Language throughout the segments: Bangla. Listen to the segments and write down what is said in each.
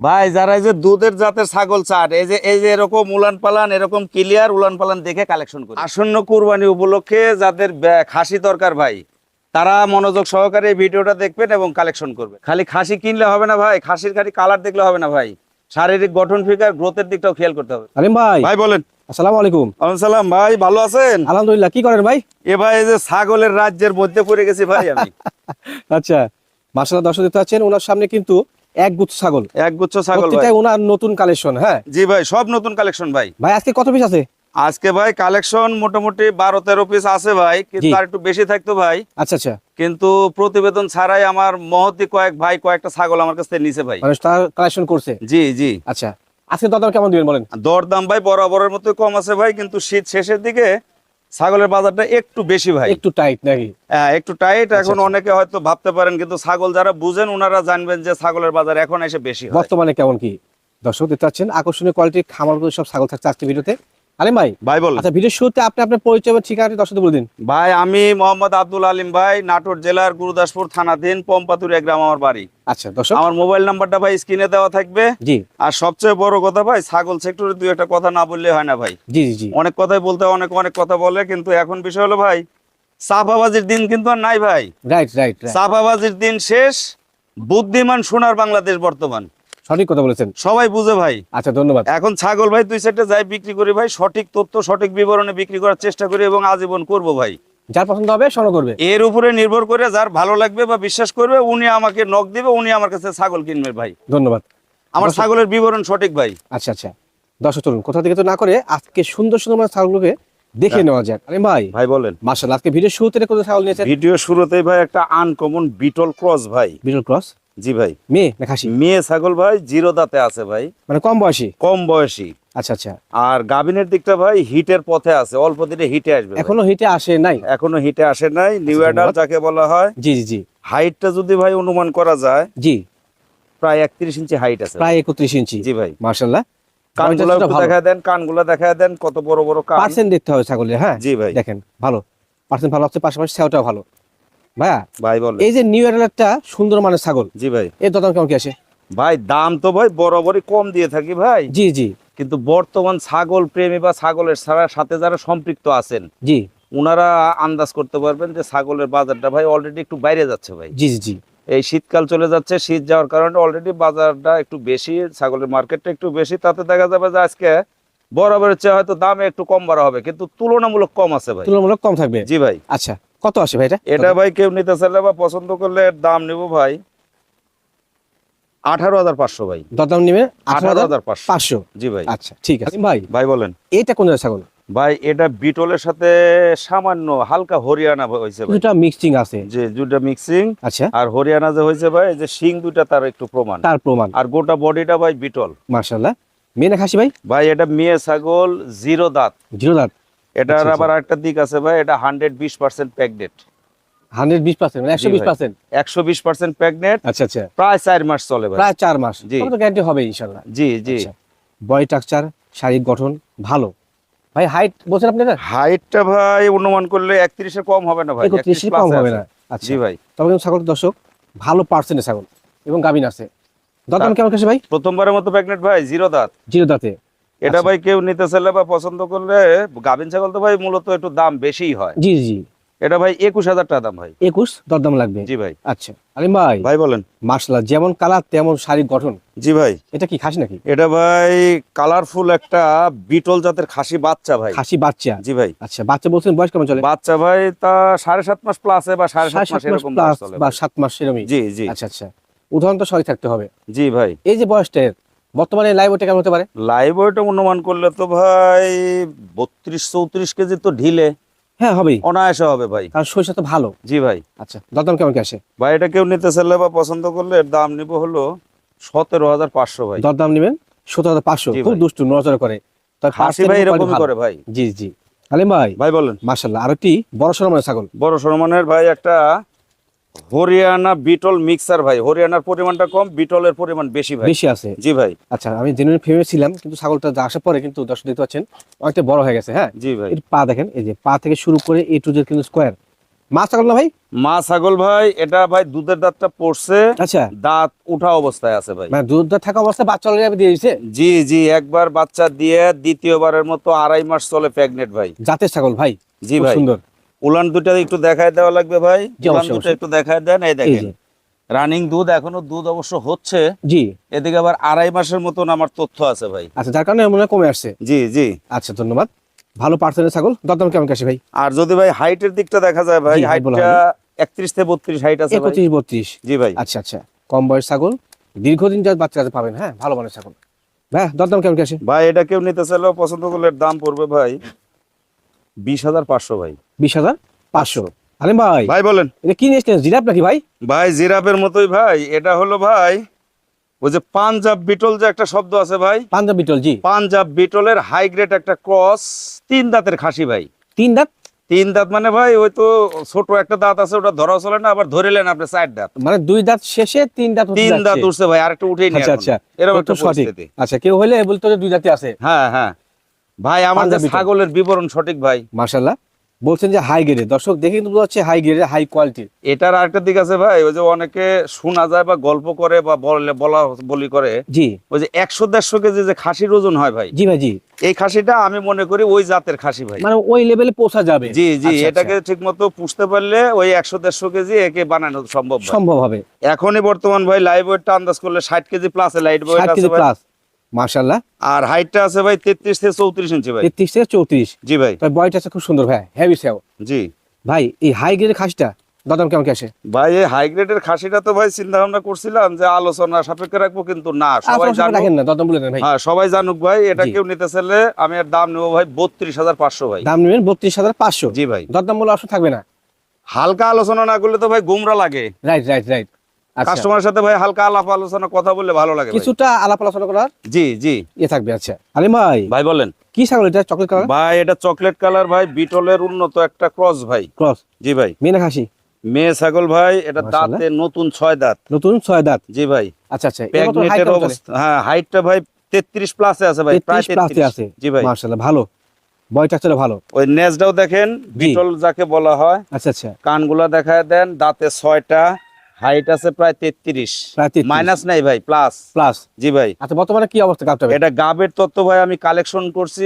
ভাই যারা এই যে দুধের জাতের ছাগল চাট এই যে এই যে এরকম উলান পালান এরকম ক্লিয়ার উলান পালান দেখে কালেকশন করি। আসন্ন কুরবানি উপলক্ষে যাদের খাসি দরকার ভাই তারা মনোযোগ সহকারে এই ভিডিওটা দেখবেন এবং কালেকশন করবে খালি খাসি কিনলে হবে না ভাই খাসির খালি কালার দেখলে হবে না ভাই। শারীরিক গঠন ফিগার গ্রোথের দিকটাও খেয়াল করতে হবে। আলিম ভাই। ভাই বলেন। আসসালামু আলাইকুম। সালাম ভাই ভালো আছেন? আলহামদুলিল্লাহ কি করেন ভাই? এ ভাই এই যে ছাগলের রাজ্যের মধ্যে পড়ে গেছি ভাই আমি। আচ্ছা মাসাল্লাহ দর্শক দেখতে পাচ্ছেন ওনার সামনে কিন্তু এক গুচ্ছ ছাগল। এক গুচ্ছ ছাগল ভাই। ওনার নতুন কালেকশন হ্যাঁ? জি ভাই সব নতুন কালেকশন ভাই। ভাই আজকে কত পিস আছে? আজকে ভাই কালেকশন মোটামুটি বারো তেরো পিস আছে ভাই কিন্তু আর একটু বেশি থাকতো ভাই। আচ্ছা আচ্ছা। কিন্তু প্রতিবেদন ছাড়াই আমার মহতি কয়েক ভাই কয়েকটা ছাগল আমার কাছে নিছে ভাই। কালেকশন করছে? জি জি। আচ্ছা। আজকে দরদাম কেমন দিবেন বলেন? দরদাম ভাই বরাবরের মতো কম আছে ভাই কিন্তু শীত শেষের দিকে ছাগলের বাজারটা একটু বেশি ভাই। একটু টাইট নাকি? হ্যাঁ একটু টাইট এখন আচ্ছা। অনেকে হয়তো ভাবতে পারেন কিন্তু ছাগল যারা বুঝেন ওনারা জানবেন যে ছাগলের বাজার এখন এসে বেশি বর্তমানে কেমন কি? দর্শক দেখতে পাচ্ছেন আকর্ষণীয় কোয়ালিটির খামারগুলো সব ছাগল থাকছে আজকে ভিডিওতে। আলিম ভাই? ভাই বল। আচ্ছা ভিডিওর শুরুতে আপনি আপনার পরিচয় এবং ঠিকানাটি দর্শকদের বলে দিন। ভাই আমি মোহাম্মদ আব্দুল আলিম ভাই নাটোর জেলার গুরুদাসপুর থানাধীন পম্পাতুরিয়া গ্রাম আমার বাড়ি। আচ্ছা দর্শক। আমার মোবাইল নাম্বারটা ভাই স্ক্রিনে দেওয়া থাকবে। জি। আর সবচেয়ে বড় কথা ভাই ছাগল সেক্টরে দুই একটা কথা না বললে হয় না ভাই। জি জি জি। অনেক কথাই বলতে অনেক অনেক কথা বলে কিন্তু এখন বিষয় হলো ভাই চাপাবাজির দিন কিন্তু আর নাই ভাই। রাইট রাইট চাপাবাজির দিন শেষ বুদ্ধিমান সোনার বাংলাদেশ বর্তমান। সঠিক কথা বলেছেন। সবাই বুঝে ভাই। আচ্ছা ধন্যবাদ। এখন ছাগল ভাই দুই সাইডে যাই বিক্রি করি ভাই সঠিক তথ্য সঠিক বিবরণে বিক্রি করার চেষ্টা করি এবং আজীবন করব ভাই। যার পছন্দ হবে সংগ্রহ করবে। এর উপরে নির্ভর করে যার ভালো লাগবে বা বিশ্বাস করবে উনি আমাকে নক দিবে উনি আমার কাছে ছাগল কিনবে ভাই। ধন্যবাদ। আমার ছাগলের বিবরণ সঠিক ভাই। আচ্ছা আচ্ছা। দর্শক চলুন কোথা থেকে তো না করে আজকে সুন্দর সুন্দর মানে ছাগলগুলোকে দেখে নেওয়া যাক। আরে ভাই ভাই বলেন। মার্শাল আজকে ভিডিও শুরুতে কোন ছাগল নিয়েছেন? ভিডিও শুরুতেই ভাই একটা আনকমন বিটল ক্রস ভাই। বিটল ক্রস জি ভাই। মেয়ে না খাসি? মেয়ে ছাগল ভাই জিরো দাঁতে আছে ভাই। মানে কম বয়সী? কম বয়সী। আচ্ছা আচ্ছা। আর গাবিনের দিকটা ভাই হিটের পথে আছে। অল্প দিনে হিটে আসবে এখনও হিটে আসে নাই? এখনও হিটে আসে নাই। নিউ আচ্ছা, অ্যাডাল্ট যাকে বলা হয়। জি জি জি। হাইটটা যদি ভাই অনুমান করা যায় জি। প্রায় একত্রিশ ইঞ্চি হাইট আছে। প্রায় একত্রিশ ইঞ্চি। জি ভাই। মার্শাল্লাহ কানগুলো দেখা দেন কানগুলো দেখা দেন কত বড় বড় কান। পার্সেন্ট দেখতে হবে ছাগলের হ্যাঁ? জি ভাই। দেখেন ভালো। পার্সেন্ট ভালো হচ্ছে পাশাপাশি সেওটাও ভালো। ভাইয়া ভাই বলে এই যে নিউ একটা সুন্দর মানের ছাগল। জি ভাই। এর দাম কেমন কি আসে? ভাই দাম তো ভাই বরাবরই কম দিয়ে থাকি ভাই। জি জি। কিন্তু বর্তমান ছাগল প্রেমী বা ছাগলের সাথে যারা সম্পৃক্ত আছেন জি। ওনারা আন্দাজ করতে পারবেন যে ছাগলের বাজারটা ভাই অলরেডি একটু বাইরে যাচ্ছে ভাই। জি জি এই শীতকাল চলে যাচ্ছে শীত যাওয়ার কারণে অলরেডি বাজারটা একটু বেশি ছাগলের মার্কেটটা একটু বেশি। তাতে দেখা যাবে যে আজকে বরাবরের চেয়ে হয়তো দামে একটু কম বাড়া হবে কিন্তু তুলনামূলক কম আছে ভাই। তুলনামূলক কম থাকবে। জি ভাই। আচ্ছা। কত আসে ভাই এটা? এটা ভাই কেউ নিতে চাইলে বা পছন্দ করলে দাম নেব ভাই আঠারো হাজার পাঁচশো ভাই। দরদাম নিবে? আঠারো হাজার হাজার পাঁচশো। পাঁচশো? জি ভাই। আচ্ছা ঠিক আছে। ভাই ভাই বলেন। এইটা কোন ছাগল? ভাই এটা বিটলের সাথে সামান্য হালকা হরিয়ানা হয়েছে দুটা মিক্সিং আছে। যে দুটা মিক্সিং আচ্ছা। আর হরিয়ানা যে হয়েছে ভাই যে শিং দুটা তার একটু প্রমাণ। তার প্রমাণ। আর গোটা বডিটা ভাই বিটল। মার্শাল্লাহ মেয়ে না খাসি ভাই? ভাই এটা মেয়ে ছাগল জিরো দাঁত। জিরো দাঁত। এটার আচ্ছা, আবার একটা দিক আছে ভাই এটা হান্ড্রেড বিশ পার্সেন্ট প্যাকডেট হান্ড্রেড বিশ পার্সেন্ট মানে একশো বিশ পার্সেন্ট একশো বিশ পার্সেন্ট প্যাকনেট আচ্ছা আচ্ছা। প্রায় চার মাস চলে প্রায় চার মাস। জি। গ্যারান্টি হবে ইনশাল্লাহ জি জি। বডি স্ট্রাকচার শারীরিক গঠন ভালো। ভাই হাইট বলছেন আপনি হাইটটা ভাই অনুমান করলে কম হবে না ভাই একত্রিশ 31 কম হবে না। আচ্ছা। ভাই। তবে ছাগল দর্শক ভালো পার্সেন্টের ছাগল এবং গাবিন আছে। দরদাম কেমন কাছে ভাই? প্রথমবারের মতো প্যাকনেট ভাই জিরো দাঁত। জিরো দাঁতে। এটা আচ্ছা। ভাই কেউ নিতে চাইলে বা পছন্দ করলে গাভিন ছাগল তো ভাই মূলত একটু দাম বেশিই হয়। জি জি। এটা ভাই একুশ হাজার টাকা দাম ভাই। একুশ? দরদাম লাগবে? জি ভাই। আচ্ছা। আলিম ভাই। ভাই বলেন। মার্শাল্লাহ যেমন কালার তেমন শারীরিক গঠন। জি ভাই। এটা কি খাসি নাকি? এটা ভাই কালারফুল একটা বিটল জাতের খাসি বাচ্চা ভাই। খাসি বাচ্চা? জি ভাই। আচ্ছা বাচ্চা বলছেন বয়স কেমন চলে? বাচ্চা ভাই তা সাড়ে সাত মাস প্লাস বা সাড়ে সাত মাস এরকম বা সাত মাস এরকমই জি জি। আচ্ছা আচ্ছা। উদাহরণ তো সবাই থাকতে হবে। জি ভাই। এই যে বয়সটা বর্তমানে লাইভ কেমন হতে পারে? লাইভ ওয়েট অনুমান করলে তো ভাই বত্রিশ চৌত্রিশ কেজি তো ঢিলে। হ্যাঁ হবেই। অনায়াসে হবে ভাই। কারণ সরিষা তো ভালো। জি ভাই। আচ্ছা দরদাম কেমন কি আসে ভাই এটা কেউ নিতে চাইলে বা পছন্দ করলে এর দাম নিব হলো সতেরো হাজার পাঁচশো ভাই। দরদাম নেবেন সতেরো হাজার পাঁচশো। খুব। দুষ্টু নড়াচড়া করে। first ভাই। করে ভাই। জি জি। আলিম ভাই। ভাই বলেন। মার্শাল্লাহ আর একটি বড় ছাগল। বড় সরমানের ভাই একটা হরিয়ানা বিটল মিক্সার ভাই হরিয়ানার পরিমাণটা কম বিটলের পরিমাণ বেশি ভাই। বেশি আছে? জি ভাই। আচ্ছা আমি জেনুইন ফেমে ছিলাম কিন্তু ছাগলটা আসার পরে কিন্তু দর্শক দেখতে পাচ্ছেন অনেকটা বড় হয়ে গেছে হ্যাঁ? জি ভাই। এর পা দেখেন এই যে পা থেকে শুরু করে এ টু জেড কিন্তু স্কোয়ার মা ছাগল না ভাই? মা ছাগল ভাই এটা ভাই দুধের দাঁতটা পড়ছে আচ্ছা। দাঁত উঠা অবস্থায় আছে ভাই। মানে দুধ থাকা অবস্থায় বাচ্চা অলরেডি দিয়ে দিয়েছে? জি জি একবার বাচ্চা দিয়ে দ্বিতীয়বারের মতো আড়াই মাস চলে প্রেগনেন্ট ভাই। জাতের ছাগল ভাই। জি ভাই। সুন্দর। উলান দুটা একটু দেখায় দেওয়া লাগবে ভাই। উলান একটু দেখায় দেন এই দেখেন। রানিং দুধ এখনও দুধ অবশ্য হচ্ছে। জি। এদিকে আবার আড়াই মাসের মতন আমার তথ্য আছে ভাই। আচ্ছা যার কারণে মনে কমে আসছে। জি জি। আচ্ছা ধন্যবাদ। ভালো পার্সেন্টের ছাগল। দরদাম কেমন কাছে ভাই? আর যদি ভাই হাইটের দিকটা দেখা যায় ভাই হাইটটা একত্রিশ থেকে বত্রিশ হাইট আছে ভাই। একত্রিশ বত্রিশ। জি ভাই। আচ্ছা আচ্ছা। কম বয়স ছাগল। দীর্ঘদিন যার বাচ্চা কাছে পাবেন হ্যাঁ? ভালো মানের ছাগল। হ্যাঁ দরদাম কেমন কাছে ভাই এটা কেউ নিতে চাইলেও পছন্দ করলে দাম পড়বে ভাই। বিশ হাজার পাঁচশো ভাই। বিশ হাজার পাঁচশো। আলিম ভাই। ভাই বলেন। এটা কি নিয়েছেন জিরাপ নাকি ভাই? ভাই জিরাফের মতোই ভাই। এটা হলো ভাই ওই যে পাঞ্জাব বিটল যে একটা শব্দ আছে ভাই। পাঞ্জাব বিটল জি। পাঞ্জাব বিটলের হাই গ্রেড একটা ক্রস তিন দাঁতের খাসি ভাই। তিন দাঁত? তিন দাঁত মানে ভাই ওই তো ছোট একটা দাঁত আছে ওটা ধরা চলে না আবার ধরে ধরেলেন আপনি চার দাঁত। মানে দুই দাঁত শেষে তিন দাঁত তিন দাঁত উঠছে ভাই আরেকটা উঠেই নিয়ে আচ্ছা আচ্ছা। এরকম একটা সঠিক? পরিস্থিতি। আচ্ছা কেউ হলে বলতো যে দুই দাঁতে আছে। হ্যাঁ হ্যাঁ। ভাই বিটল। ছাগলের বিবরণ সঠিক ভাই? মার্শাল্লাহ বলছেন যে হাই গ্রেডের দর্শক দেখে কিন্তু বোঝা যাচ্ছে হাই গ্রেডের হাই কোয়ালিটির এটার আরেকটা দিক আছে ভাই ওই যে অনেকে শোনা যায় বা গল্প করে বা বলে বলা বলি করে জি। ওই যে একশো দেড়শো কেজি যে খাসির ওজন হয় ভাই জি ভাই জি। এই খাসিটা আমি মনে করি ওই জাতের খাসি ভাই। মানে ওই লেভেলে পৌঁছা যাবে। জি জি আচ্ছা, এটাকে ঠিক মতো পুষতে পারলে ওই একশো দেড়শো কেজি একে বানানো সম্ভব আচ্ছা। সম্ভব হবে। এখনই বর্তমান ভাই লাইভ ওয়েটটা আন্দাজ করলে ষাট কেজি প্লাস লাইট ওয়েট আছে কেজি প্লাস আর হাইটটা আছে ভাই তেত্রিশ থেকে চৌত্রিশ ইঞ্চি ভাই। তেত্রিশ থেকে চৌত্রিশ। জি ভাই। বয়টা আছে খুব সুন্দর ভাই হেভি সেও জি। ভাই এই হাই গ্রেডের খাসিটা দাদাম কেমন কি আসে? ভাই এই হাই গ্রেডের খাসিটা তো ভাই চিন্তা ভাবনা করছিলাম যে আলোচনা সাপেক্ষে রাখব কিন্তু না সবাই রাখেন না দাদাম বলে দেন ভাই। হ্যাঁ সবাই জানুক ভাই এটা কেউ নিতে চাইলে আমি এর দাম নেব ভাই বত্রিশ হাজার পাঁচশো ভাই। দাম নেবেন বত্রিশ হাজার পাঁচশো। জি ভাই। দরদাম বলে অবশ্য থাকবে না। হালকা আলোচনা না করলে তো ভাই গুমরা লাগে। রাইট রাইট রাইট কাস্টমারের সাথে ভাই হালকা আলাপ আলোচনা কথা বললে ভালো লাগে। কিছুটা আলাপ আলোচনা করার? জি জি। ইয়ে থাকবে আচ্ছা। আলিম ভাই। ভাই বলেন। কি ছাগল এটা? Chocolate colour? ভাই এটা চকলেট কালার ভাই বিটলের উন্নত একটা ক্রস ভাই। ক্রস? জি ভাই। মেনা খাসি? মেয়ে ছাগল ভাই এটা দাঁতে নতুন ছয় দাঁত। নতুন ছয় দাঁত? জি ভাই। আচ্ছা আচ্ছা? অবস্থা? হ্যাঁ হাইটটা ভাই তেত্রিশ প্লাসে আছে ভাই প্রায় 33 প্লাসে আছে। জি ভাই। মার্শাল্লাহ ভালো। বয়টা চলে ভালো। ওই নেজটাও দেখেন বিটল যাকে বলা হয়। আচ্ছা আচ্ছা। কানগুলা দেখায় দেন দাঁতে ছয়টা। হাইট আছে প্রায় তেত্রিশ। 33 মাইনাস নাই ভাই প্লাস প্লাস জি ভাই। আচ্ছা বর্তমানে কি অবস্থা এটা গাবের তথ্য ভাই আমি কালেকশন করছি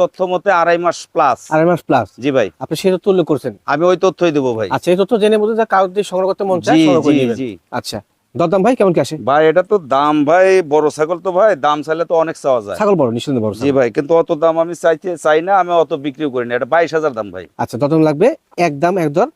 তথ্য মতে আড়াই মাস প্লাস আড়াই মাস প্লাস জি ভাই। আপনি সেই তথ্য উল্লেখ করছেন? আমি ওই তথ্যই দেবো ভাই। আচ্ছা এই তথ্য জেনে বুঝে যা কাগজ সংগ্রহ করতে মন চায় জি সংগ্রহ করে নেবেন। আচ্ছা দরদাম ভাই কেমন কি আসে? ভাই এটা তো দাম ভাই বড় ছাগল তো ভাই দাম চাইলে তো অনেক চাওয়া যায়। ছাগল বড় নিশ্চিন্ত বড় জি ভাই কিন্তু অত দাম আমি চাইতে চাই না আমি অত বিক্রিও করি না। এটা বাইশ হাজার দাম ভাই। আচ্ছা দরদাম লাগবে এক দাম এক দর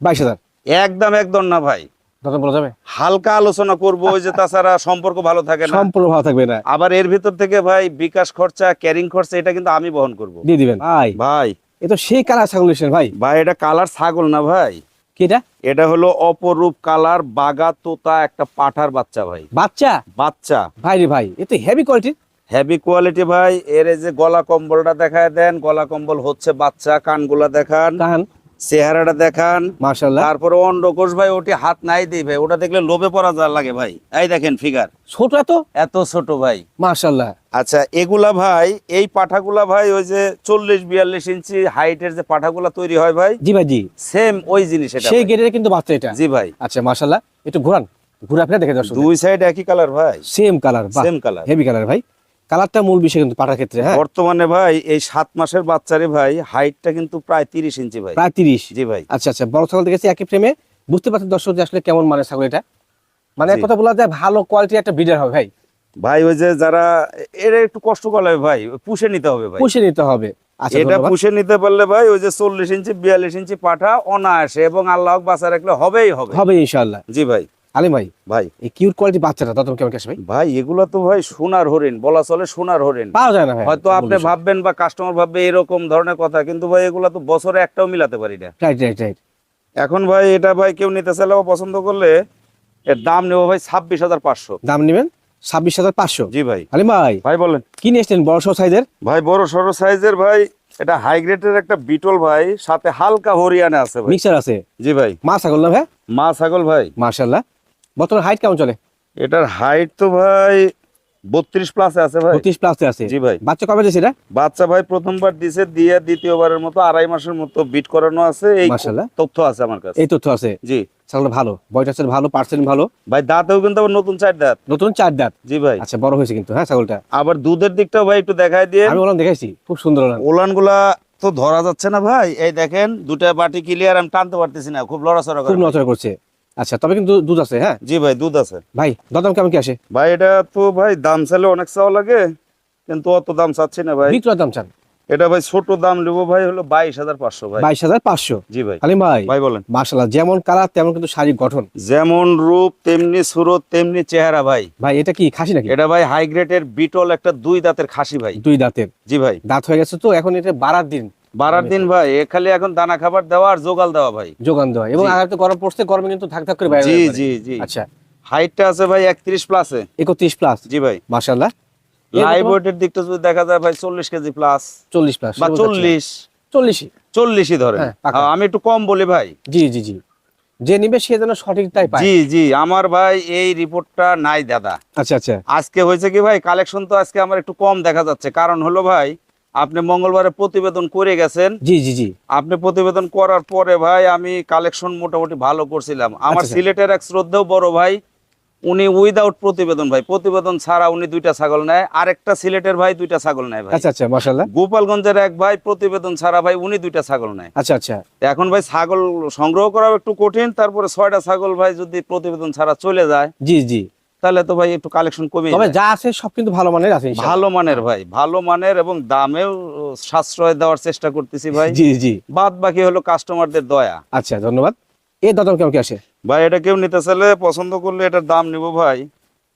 বাইশ হাজার। একদম একদম না ভাই। দরদাম বলা যাবে? হালকা আলোচনা করব ওই যে তাছাড়া সম্পর্ক ভালো থাকে না। সম্পূর্ণ ভালো থাকবে না। আবার এর ভিতর থেকে ভাই বিকাশ খরচা ক্যারিং খরচা এটা কিন্তু আমি বহন করব। দিয়ে দিবেন। ভাই। ভাই। এ তো সেই কালার ছাগল ভাই। ভাই এটা কালার ছাগল না ভাই। এটা? এটা হলো অপরূপ কালার বাগা তোতা একটা পাঠার বাচ্চা ভাই। বাচ্চা? বাচ্চা। ভাই রে ভাই এ তো হেভি কোয়ালিটির হেভি কোয়ালিটি ভাই এর এই যে গলা কম্বলটা দেখায় দেন গলা কম্বল হচ্ছে বাচ্চা কানগুলা দেখান। কান। চেহারাটা দেখান। মার্শাল্লাহ তারপরে অন্ডকোষ ভাই ওটি হাত নাই দিই ভাই ওটা দেখলে লোভে পড়া যা লাগে ভাই। এই দেখেন ফিগার ছোট এত এত ছোট ভাই। মার্শাল্লাহ আচ্ছা এগুলা ভাই এই পাঠাগুলা ভাই ওই যে চল্লিশ বিয়াল্লিশ ইঞ্চি হাইটের যে পাঠাগুলা তৈরি হয় ভাই জি ভাই জি। সেম ওই জিনিস এটা সেই গেটের কিন্তু বাচ্চা এটা। জি ভাই। আচ্ছা মার্শাল্লাহ একটু ঘোরান। ঘুরা ফিরে দেখে দর্শক দুই সাইড একই কালার ভাই। Same colour same colour heavy colour ভাই। কালারটা মূল বিষয় কিন্তু পাটার ক্ষেত্রে হ্যাঁ। বর্তমানে ভাই এই সাত মাসের বাচ্চারে ভাই হাইটটা কিন্তু প্রায় তিরিশ ইঞ্চি ভাই। প্রায় তিরিশ? জি ভাই। আচ্ছা আচ্ছা বড় ছাগল দেখেছি একই ফ্রেমে বুঝতে পারছেন দর্শক যে আসলে কেমন মানে ছাগল এটা? মানে কথা বলা যায় ভালো কোয়ালিটির একটা ব্রিডার হবে ভাই। ভাই ওই যে যারা এর একটু কষ্ট করলে ভাই পুষে নিতে হবে ভাই। পুষে নিতে হবে। আচ্ছা এটা পুষে নিতে পারলে ভাই ওই যে চল্লিশ ইঞ্চি বিয়াল্লিশ ইঞ্চি পাঠা অনায়াসে এবং আল্লাহ বাঁচা রাখলে হবেই হবে। হবে ইনশাআল্লাহ। জি ভাই। আলিম ভাই ভাই। এই কিউট কোয়ালিটি বাচ্চাটা তত কেমন কাছে ভাই? ভাই এগুলা তো ভাই সোনার হরিণ বলা চলে সোনার হরিণ। পাওয়া যায় না হয়তো আপনি ভাববেন বা কাস্টমার ভাববে এরকম ধরনের কথা কিন্তু ভাই এগুলা তো বছরে একটাও মিলাতে পারি না। রাইট রাইট রাইট এখন ভাই এটা ভাই কেউ নিতে চাইলেও পছন্দ করলে এর দাম নেব ভাই ছাব্বিশ হাজার পাঁচশো। দাম নেবেন? ছাব্বিশ হাজার পাঁচশো? জি ভাই। আলিম ভাই ভাই বলেন। কি নিয়ে এসছেন বড় সড়ো সাইজের ভাই বড় সড়ো সাইজের ভাই এটা হাই গ্রেডের একটা বিটল ভাই সাথে হালকা হরিয়ানা আছে ভাই। মিক্সার আছে? জি ভাই। মা ছাগল না ভাই? মা ছাগল ভাই। মার্শাল্লাহ বর্তমান হাইট কেমন চলে? এটার হাইট তো ভাই বত্রিশ প্লাসে আছে ভাই। বত্রিশ প্লাসে আছে। জি ভাই। বাচ্চা কবে দিয়েছে এটা? বাচ্চা ভাই প্রথমবার দিছে দিয়ে দ্বিতীয়বারের মতো আড়াই মাসের মতো বিট করানো আছে। এই তথ্য আছে আমার কাছে। এই তথ্য আছে? জি। ছাগলটা ভালো। বয়স ভালো পার্সেন্ট ভালো। ভাই দাঁতেও কিন্তু আবার নতুন চার দাঁত। নতুন চার দাঁত? জি ভাই। আচ্ছা বড় হয়েছে কিন্তু হ্যাঁ ছাগলটা? আবার দুধের দিকটাও ভাই একটু দেখাই দিয়ে। আমি ওলান দেখাইছি খুব সুন্দর ওলান। গুলা তো ধরা যাচ্ছে না ভাই। এই দেখেন দুটা বাটি ক্লিয়ার আমি টানতে পারতেছি না খুব লড়াচড়া খুব নচড়া করছে। আচ্ছা তবে কিন্তু দুধ আছে হ্যাঁ? জি ভাই দুধ আছে। ভাই দরদাম কেমন কি আসে? ভাই এটা তো ভাই দাম চাইলে অনেক চাওয়া লাগে কিন্তু অত দাম চাচ্ছি না ভাই। বিক্রয় দাম চান? এটা ভাই ছোট দাম নেব ভাই হলো বাইশ হাজার পাঁচশো ভাই। বাইশ হাজার পাঁচশো? জি ভাই। আলিম ভাই ভাই বলেন। মার্শাল্লাহ যেমন কালার তেমন কিন্তু শারীরিক গঠন। যেমন রূপ তেমনি সুরত তেমনি চেহারা ভাই। ভাই এটা কি খাসি নাকি? এটা ভাই হাই গ্রেডের বিটল একটা দুই দাঁতের খাসি ভাই। দুই দাঁতের। জি ভাই। দাঁত হয়ে গেছে তো এখন এটা বাড়ার দিন। বারার দিন ভাই এ খালি এখন দানা খাবার দেওয়া আর জোগাল দেওয়া ভাই। যোগান দেওয়া। এবং। আগে তো গরম পড়ছে গরমে কিন্তু থাক থাক করে বাইরে জি জি জি। আচ্ছা। হাইটটা আছে ভাই একত্রিশ প্লাসে একত্রিশ প্লাস জি ভাই। মার্শাল্লাহ লাইভ ওয়েটের দিকটা যদি দেখা যায় ভাই চল্লিশ কেজি প্লাস চল্লিশ প্লাস বা চল্লিশ। চল্লিশই। চল্লিশই ধরে হ্যাঁ, আমি একটু কম বলি ভাই। জি জি জি। যে নিবে সে যেন সঠিক তাই পায়। জি জি। আমার ভাই এই রিপোর্টটা নাই দাদা। আচ্ছা আচ্ছা। আজকে হয়েছে কি ভাই কালেকশন তো আজকে আমার একটু কম দেখা যাচ্ছে। কারণ হলো ভাই আপনি মঙ্গলবারে প্রতিবেদন করে গেছেন। জি জি জি। আপনি প্রতিবেদন করার পরে ভাই আমি কালেকশন মোটামুটি ভালো করছিলাম। আমার আচ্ছা। সিলেটের এক শ্রদ্ধেও বড় ভাই উনি উইদাউট প্রতিবেদন ভাই। প্রতিবেদন ছাড়া উনি দুইটা ছাগল নেয়। আরেকটা সিলেটের ভাই দুইটা ছাগল নেয় ভাই। আচ্ছা আচ্ছা গোপালগঞ্জের এক ভাই প্রতিবেদন ছাড়া ভাই উনি দুইটা ছাগল নেয়। আচ্ছা আচ্ছা। এখন ভাই ছাগল সংগ্রহ করাও একটু কঠিন তারপরে ছয়টা ছাগল ভাই যদি প্রতিবেদন ছাড়া চলে যায়। জি জি। তাহলে তো ভাই একটু কালেকশন কমে তবে যা আছে সব কিন্তু ভালো মানের আছে ভালো মানের ভাই ভালো মানের এবং দামেও সাশ্রয় দেওয়ার চেষ্টা করতেছি ভাই। জি জি। বাদ বাকি হলো কাস্টমারদের দয়া। আচ্ছা ধন্যবাদ। এই দাদম কেমন কি আসে? ভাই এটা কেউ নিতে চাইলে পছন্দ করলে এটার দাম নিব ভাই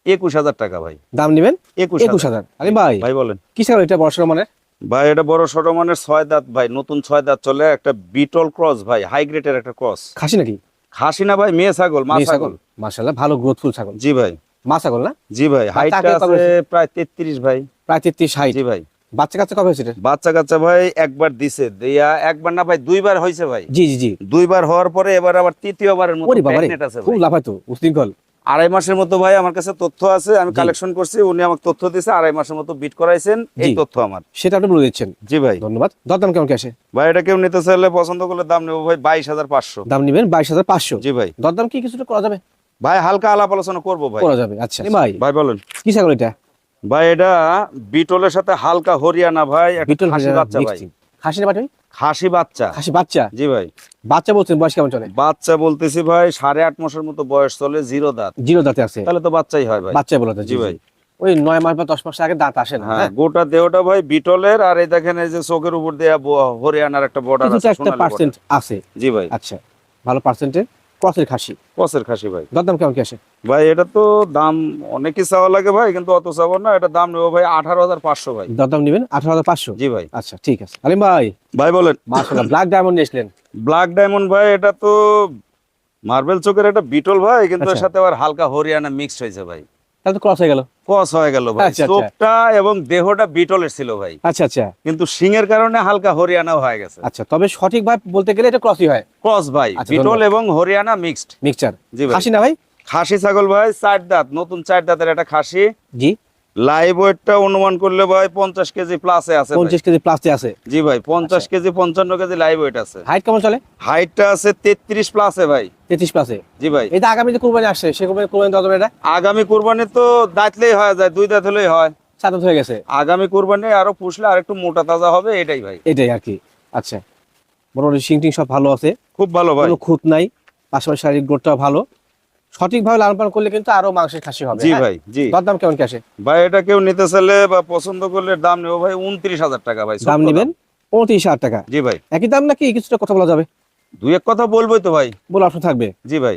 একুশ হাজার টাকা ভাই। দাম নেবেন? একুশ একুশ হাজার। আরে ভাই। ভাই বলেন। কি ছাগল এটা বড় সড়ো মানের? ভাই এটা বড় ছোট মানের ছয় দাঁত ভাই নতুন ছয় দাঁত চলে একটা বিটল ক্রস ভাই হাই গ্রেডের একটা ক্রস। খাসি নাকি? খাসি না ভাই মেয়ে ছাগল মা ছাগল। মার্শাল্লাহ ভালো গ্রোথফুল ছাগল। জি ভাই। না জি ভাই আছে প্রায় তেত্রিশ ভাই। প্রায় হাইট জি ভাই। বাচ্চা কাচ্চা কবে হয়েছে বাচ্চা কাচ্চা ভাই একবার দিছে। দিয়া একবার না ভাই দুইবার হয়েছে ভাই। জি জি জি। দুইবার হওয়ার পরে এবার আবার তৃতীয়বারের মতো আছে খুব। লাফাইতো উশৃঙ্খল। আড়াই মাসের মতো ভাই আমার কাছে তথ্য আছে আমি কালেকশন করছি উনি আমাকে তথ্য দিয়েছে আড়াই মাসের মতো বিট করাইছেন এই তথ্য আমার। সেটা আপনি বলে দিচ্ছেন। জি ভাই। ধন্যবাদ। দরদাম কেমন কি আসে ভাই এটা কেউ নিতে চাইলে পছন্দ করলে দাম নেব ভাই বাইশ হাজার পাঁচশো। দাম নেবেন বাইশ হাজার পাঁচশো। জি ভাই। দরদাম কি কিছুটা করা যাবে? ভাই হালকা আলাপ আলোচনা করব ভাই। করা যাবে আচ্ছা। ভাই ভাই বলেন। কি ছাগল এটা? ভাই এটা বিটলের সাথে হালকা হরিয়ানা ভাই বিটল খাসি বাচ্চা ভাই। খাসি বাচ্চা। খাসি বাচ্চা? জি ভাই। বাচ্চা বলছেন বয়স কেমন চলে? বাচ্চা বলতেছি ভাই সাড়ে আট মাসের মতো বয়স চলে জিরো দাঁত। জিরো দাঁতে আছে। তাহলে তো বাচ্চাই হয় ভাই। বাচ্চা বলে জি ভাই। ওই নয় মাস বা দশ মাস আগে দাঁত আসে না হ্যাঁ হ্যাঁ? গোটা দেহটা ভাই বিটলের আর এই দেখেন এই যে চোখের উপর দেয়া হরিয়ানার একটা বর্ডার আছে একটা পার্সেন্ট আছে। জি ভাই। আচ্ছা ভালো পার্সেন্টের ক্রসের খাসি। কসের খাসি ভাই। দাম কেমন কি আসে? ভাই এটা তো দাম অনেকই চাওয়া লাগে ভাই কিন্তু অত চাওয়া না এটা দাম নেব ভাই আঠারো হাজার পাঁচশো ভাই। দাম নেবেন? আঠারো হাজার পাঁচশো? জি ভাই। আচ্ছা ঠিক আছে। আলিম ভাই। ভাই বলেন। ব্ল্যাক ডায়মন্ড নিয়েছিলেন ব্ল্যাক ডায়মন্ড ভাই এটা তো মার্বেল চোখের একটা বিটল ভাই কিন্তু এর আচ্ছা। সাথে আবার হালকা হরিয়ানা মিক্সড হয়েছে ভাই। তাহলে তো ক্রস হয়ে গেল। ক্রস হয়ে গেল ভাই। আচ্ছা, আচ্ছা। চোখটা এবং দেহটা বিটলের ছিল ভাই। আচ্ছা আচ্ছা। কিন্তু সিংয়ের কারণে হালকা হরিয়ানাও হয়ে গেছে। আচ্ছা তবে সঠিক ভাবে বলতে গেলে এটা ক্রসই হয়। ক্রস ভাই আচ্ছা, বিটল এবং হরিয়ানা মিক্সড মিক্সচার জি ভাই। খাসি না ভাই? খাসি ছাগল ভাই চার দাঁত নতুন চার দাঁতের একটা খাসি। জি। লাইভ ওয়েটটা অনুমান করলে ভাই পঞ্চাশ কেজি প্লাসে আছে ভাই। পঞ্চাশ কেজি প্লাসে আছে। জি ভাই পঞ্চাশ আচ্ছা। কেজি পঞ্চান্ন কেজি লাইভ ওয়েট আছে। হাইট কেমন চলে? হাইটটা আছে তেত্রিশ প্লাসে ভাই। তেত্রিশ প্লাসে জি ভাই। এটা আগামী যে কুরবানি আসছে সে কুরবানি কুরবানি দেওয়া এটা? আগামী কুরবানি তো দাঁতলেই হয়ে যায় দুই দাঁত হলেই হয়। সাত হয়ে গেছে। আগামী কুরবানি আরও পুষলে আর একটু মোটা তাজা হবে এটাই ভাই। এটাই আর কি। আচ্ছা। মোটামুটি সিং টিং সব ভালো আছে। খুব ভালো ভাই। কোনো খুঁত নাই। পাশাপাশি শারীরিক গ্রোথটাও ভালো। সঠিকভাবে লালন পালন করলে কিন্তু আরও মাংসের খাসি হবে জি হ্যাঁ? ভাই জি। দাম কেমন কি আসে? ভাই এটা কেউ নিতে চাইলে বা পছন্দ করলে দাম নেব ভাই উনত্রিশ হাজার টাকা ভাই দাম নেবেন? পঁয়ত্রিশ হাজার টাকা। জি ভাই। একই দাম নাকি কিছুটা কথা বলা যাবে? দুই এক কথা বলবোই তো ভাই। বলে অপশন থাকবে। জি ভাই।